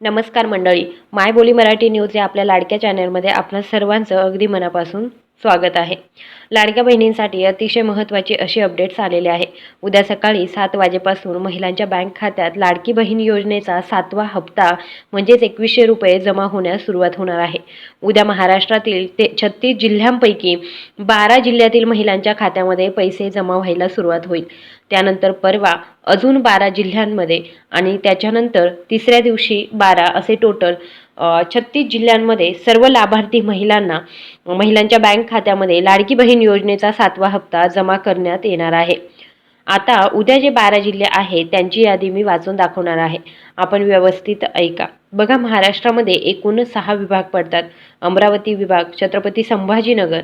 नमस्कार मंडळी. मायबोली मराठी न्यूज या आपल्या लाडक्या चॅनलमध्ये आपल्या सर्वांचं अगदी मनापासून स्वागत आहे. लाडक्या बहिणींसाठी अतिशय महत्त्वाची अशी अपडेट्स आलेले आहे. उद्या सकाळी सात वाजेपासून महिलांच्या बँक खात्यात लाडकी बहीण योजनेचा सातवा हप्ता म्हणजेच एकवीसशे रुपये जमा होण्यास सुरुवात होणार आहे. उद्या महाराष्ट्रातील ते छत्तीस जिल्ह्यांपैकी बारा जिल्ह्यातील महिलांच्या खात्यामध्ये पैसे जमा व्हायला सुरुवात होईल. त्यानंतर परवा अजून बारा जिल्ह्यांमध्ये आणि त्याच्यानंतर तिसऱ्या दिवशी बारा असे टोटल छत्तीस जिल्ह्यांमध्ये सर्व लाभार्थी महिलांना महिलांच्या बँक खात्यामध्ये लाडकी बहीण योजनेचा सातवा हप्ता जमा करण्यात येणार आहे. आता उद्या जे बारा जिल्हे आहेत त्यांची यादी मी वाचून दाखवणार आहे. आपण व्यवस्थित ऐका. बघा महाराष्ट्रामध्ये एकूण सहा विभाग पडतात. अमरावती विभाग छत्रपती संभाजीनगर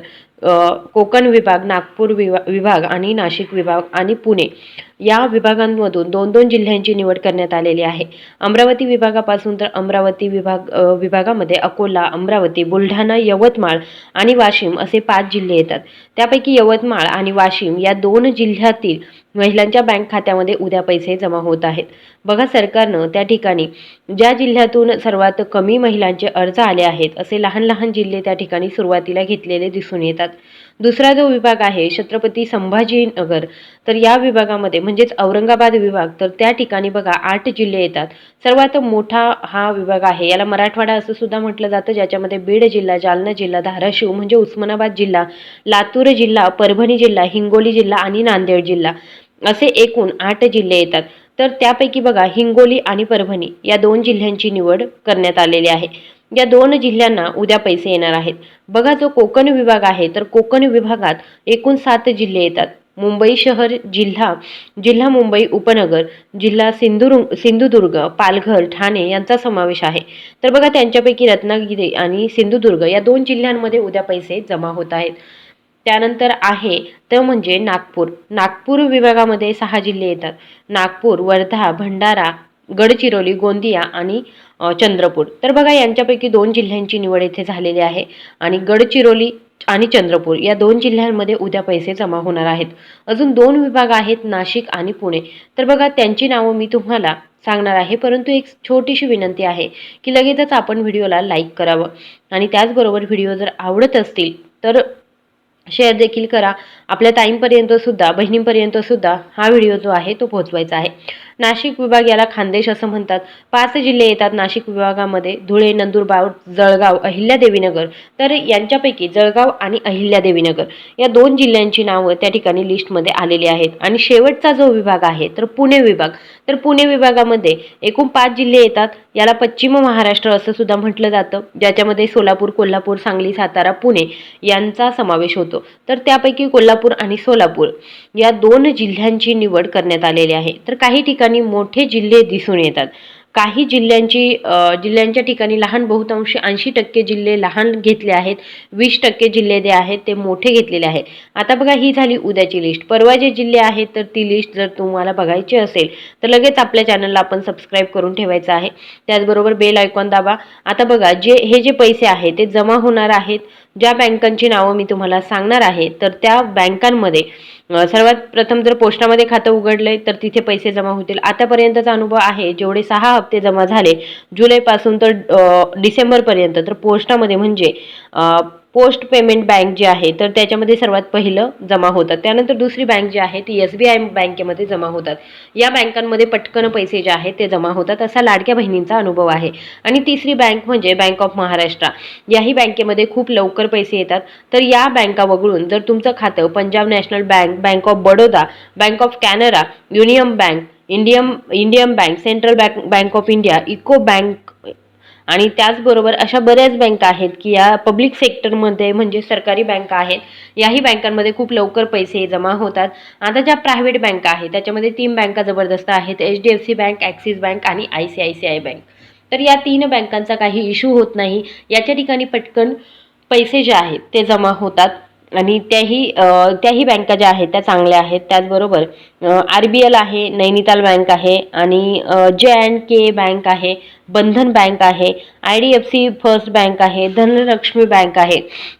कोकण विभाग नागपूर विभा विभाग आणि नाशिक विभाग आणि पुणे. या विभागांमधून दोन दोन जिल्ह्यांची निवड करण्यात आलेली आहे. अमरावती विभागापासून तर अमरावती विभाग विभागामध्ये अकोला अमरावती बुलढाणा यवतमाळ आणि वाशिम असे पाच जिल्हे येतात. त्यापैकी यवतमाळ आणि वाशिम या दोन जिल्ह्यातील महिलांच्या बँक खात्यामध्ये उद्या पैसे जमा होत आहेत. बघा सरकारनं त्या ठिकाणी ज्या जिल्ह्यात जिल्ह्यातून सर्वात कमी महिलांचे अर्ज आले आहेत असे लहान लहान जिल्हे त्या ठिकाणी सुरुवातीला घेतलेले दिसून येतात. दुसरा जो विभाग आहे छत्रपती संभाजीनगर तर या विभागामध्ये म्हणजेच औरंगाबाद विभाग तर त्या ठिकाणी बघा आठ जिल्हे येतात. सर्वात मोठा हा विभाग आहे याला मराठवाडा असं सुद्धा म्हटलं जातं ज्याच्यामध्ये बीड जिल्हा जालना जिल्हा धाराशिव म्हणजे उस्मानाबाद जिल्हा लातूर जिल्हा परभणी जिल्हा हिंगोली जिल्हा आणि नांदेड जिल्हा असे एकूण आठ जिल्हे येतात. तर त्यापैकी बघा हिंगोली आणि परभणी या दोन जिल्ह्यांची निवड करण्यात आलेली आहे. या दोन जिल्ह्यांना उद्या पैसे येणार आहेत. बघा जो कोकण विभाग आहे तर कोकण विभागात एकूण सात जिल्हे येतात. मुंबई शहर जिल्हा जिल्हा मुंबई उपनगर जिल्हा सिंधुदुर्ग सिंधुदुर्ग पालघर ठाणे यांचा समावेश आहे. तर बघा त्यांच्यापैकी रत्नागिरी आणि सिंधुदुर्ग या दोन जिल्ह्यांमध्ये उद्या पैसे जमा होत आहेत. त्यानंतर आहे तर म्हणजे नागपूर. नागपूर विभागामध्ये सहा जिल्हे येतात. नागपूर वर्धा भंडारा गडचिरोली गोंदिया आणि चंद्रपूर. तर बघा यांच्यापैकी दोन जिल्ह्यांची निवड येथे झालेली आहे. आणि गडचिरोली आणि चंद्रपूर या दोन जिल्ह्यांमध्ये उद्या पैसे जमा होणार आहेत. अजून दोन विभाग आहेत नाशिक आणि पुणे. तर बघा त्यांची नावं मी तुम्हाला सांगणार आहे. परंतु एक छोटीशी विनंती आहे की लगेचच आपण व्हिडिओला लाईक करावं. आणि त्याचबरोबर व्हिडिओ जर आवडत असतील तर शेअर देखील करा. आपल्या ताईंपर्यंत सुद्धा बहिणींपर्यंत सुद्धा हा व्हिडिओ जो आहे तो पोहोचवायचा आहे. नाशिक विभाग याला खानदेश असं म्हणतात. पाच जिल्हे येतात नाशिक विभागामध्ये. धुळे नंदुरबार जळगाव अहिल्यादेवीनगर. तर यांच्यापैकी जळगाव आणि अहिल्यादेवीनगर या दोन जिल्ह्यांची नावं त्या ठिकाणी लिस्टमध्ये आलेली आहेत. आणि शेवटचा जो विभाग आहे तर पुणे विभाग. तर पुणे विभागामध्ये एकूण पाच जिल्हे येतात. याला पश्चिम महाराष्ट्र असं सुद्धा म्हटलं जातं. ज्याच्यामध्ये सोलापूर कोल्हापूर सांगली सातारा पुणे यांचा समावेश होतो. तर त्यापैकी कोल्हापूर आणि सोलापूर या दोन जिल्ह्यांची निवड करण्यात आलेली आहे. तर काही ठिकाणी मोठे जिल्हे दिसून येतात. काही जिल्ह्यांची जिल्ह्यांच्या ठिकाणी लहान बहुतांशी ऐंशी टक्के जिल्हे लहान घेतले आहेत. वीस टक्के जिल्हे जे आहेत ते मोठे घेतलेले आहेत. आता बघा ही झाली उद्याची लिस्ट परवा जे जिल्हे आहेत तर ती लिस्ट जर तुम्हाला बघायची असेल तर लगेच आपल्या चॅनलला आपण सबस्क्राईब करून ठेवायचं आहे. त्याचबरोबर बेल आयकॉन दाबा. आता बघा जे हे जे पैसे आहेत ते जमा होणार आहेत. ज्या बँकांची नावं मी तुम्हाला सांगणार आहे तर त्या बँकांमध्ये सर्वात प्रथम जर पोस्टामध्ये खातं उघडलंय तर तिथे पैसे जमा होतील. आतापर्यंतचा अनुभव आहे जेवढे सहा हप्ते जमा झाले जुलैपासून तर डिसेंबरपर्यंत. तर पोस्टामध्ये म्हणजे पोस्ट पेमेंट बँक जी आहे तर त्याच्यामध्ये सर्वात पहिलं जमा होतात. त्यानंतर दुसरी बँक जी आहे ती एस बी आय बँकेमध्ये जमा होतात. या बँकांमध्ये पटकन पैसे जे आहेत ते जमा होतात. असा लाडक्या बहिणींचा अनुभव आहे. आणि तिसरी बँक म्हणजे बँक ऑफ महाराष्ट्र. याही बँकेमध्ये खूप लवकर पैसे येतात. तर या बँका वगळून जर तुमचं खातं Punjab national bank bank of Baroda bank of Canara union bank Indian Indian bank central bank bank of India UCO bank आणि त्याचबरोबर अशा बऱ्याच बँका आहेत की या पब्लिक सेक्टरमध्ये म्हणजे सरकारी बँका आहेत याही बँकांमध्ये खूप लवकर पैसे जमा होतात. आता ज्या प्रायव्हेट बँका आहेत त्याच्यामध्ये तीन बँका जबरदस्त आहेत H D F C bank Axis bank आणि I C I C I bank तर या तीन बँकांचा काही इश्यू होत नाही. याच्या ठिकाणी पटकन पैसे जे आहेत ते जमा होतात. आणि त्याही त्याही बँका ज्या आहेत त्या चांगल्या आहेत. त्याचबरोबर आर बी एल आहे नैनिताल बँक आहे आणि जे अँड के बँक आहे बंधन बँक आहे I D F C first bank आहे धनलक्ष्मी बँक आहे.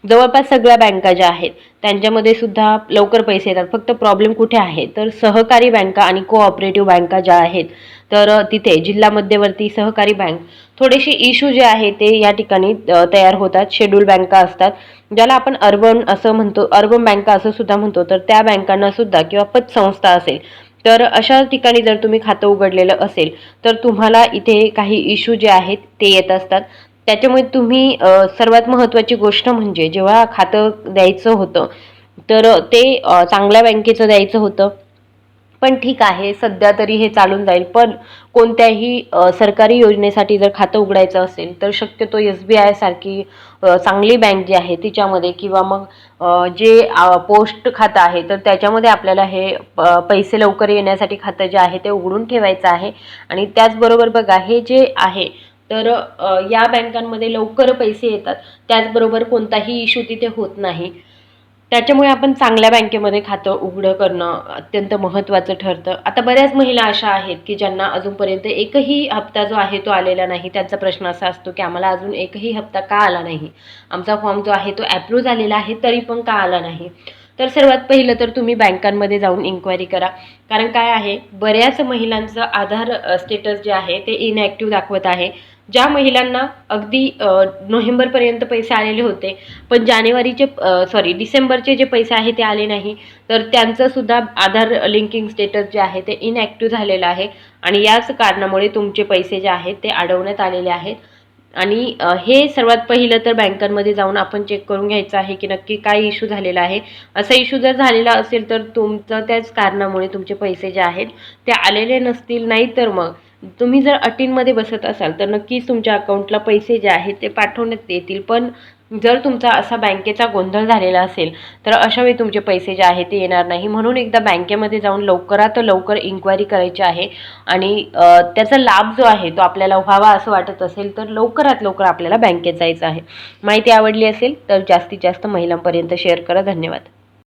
जवळपास सगळ्या बँका ज्या आहेत त्यांच्यामध्ये सुद्धा लवकर पैसे येतात. फक्त प्रॉब्लेम कुठे आहे? तर सहकारी बँका आणि कोऑपरेटिव्ह बँका ज्या आहेत तर तिथे जिल्हा मध्यवर्ती सहकारी बँक थोडेसे इश्यू जे आहे ते या ठिकाणी तयार होतात. शेड्यूल बँका असतात. ज्याला आपण अर्बन असं म्हणतो अर्बन बँका असं सुद्धा म्हणतो तर त्या बँकांना सुद्धा किंवा पतसंस्था असेल तर अशा ठिकाणी जर तुम्ही खातं उघडलेलं असेल तर तुम्हाला इथे काही इश्यू जे आहेत ते येत असतात. त्याच्यामुळे तुम्ही सर्वात महत्त्वाची गोष्ट म्हणजे जेव्हा खातं द्यायचं होतं तर ते चांगल्या बँकेचं द्यायचं होतं. पण ठीक आहे सध्या तरी हे चालून जाईल. पण कोणत्याही सरकारी योजनेसाठी जर खातं उघडायचं असेल तर शक्यतो एस बी आय सारखी चांगली बँक जी आहे तिच्यामध्ये किंवा मग जे पोस्ट खातं आहे तर त्याच्यामध्ये आपल्याला हे प- पैसे लवकर येण्यासाठी खातं जे आहे ते उघडून ठेवायचं आहे. आणि त्याचबरोबर बघा हे जे आहे तर या बँकांमध्ये लवकर पैसे येतात. त्याचबरोबर कोणताही इश्यू तिथे होत नाही. त्याच्यामुळे आपण चांगल्या बँकेमध्ये खातं उघडं करणं अत्यंत महत्त्वाचं ठरतं. आता बऱ्याच महिला अशा आहेत की ज्यांना अजूनपर्यंत एकही हप्ता जो आहे तो आलेला नाही. त्यांचा प्रश्न असा असतो की आम्हाला अजून एकही हप्ता का आला नाही? आमचा फॉर्म जो आहे तो ॲप्रूव्ह झालेला आहे तरी पण का आला नाही? तर सर्वात पहिलं तर तुम्ही बँकांमध्ये जाऊन इन्क्वायरी करा. कारण काय आहे? बऱ्याच महिलांचं आधार स्टेटस जे आहे ते इनॲक्टिव्ह दाखवत आहे. ज्या महिलांना अगदी नोव्हेंबरपर्यंत पैसे आलेले होते पण जानेवारीचे सॉरी डिसेंबरचे जे पैसे आहे ते आले नाही तर त्यांचंसुद्धा आधार लिंकिंग स्टेटस जे आहे ते इनॲक्टिव्ह झालेलं आहे. आणि याच कारणामुळे तुमचे पैसे जे आहेत ते अडवण्यात आलेले आहेत. आणि हे सर्वात पहिलं तर बँकांमध्ये जाऊन आपण चेक करून घ्यायचं आहे की नक्की काय इश्यू झालेला आहे. असा इश्यू जर झालेला असेल तर तुमचं त्याच कारणामुळे तुमचे पैसे जे आहेत ते आलेले नसतील नाही तर मग तुम्ही जर अटींमध्ये बसत असाल तर नक्कीच तुमच्या अकाउंटला पैसे जे आहेत ते पाठवण्यात येतील. पण जर तुमचा असा बँकेचा गोंधळ झालेला असेल तर अशा वेळी तुमचे पैसे जे आहेत ते येणार नाही. म्हणून एकदा बँकेमध्ये जाऊन लवकरात लवकर इन्क्वायरी करायची आहे आणि त्याचा लाभ जो आहे तो आपल्याला व्हावा असं वाटत असेल तर लवकरात लवकर आपल्याला बँकेत जायचं आहे. माहिती आवडली असेल तर जास्तीत जास्त महिलांपर्यंत शेअर करा. धन्यवाद.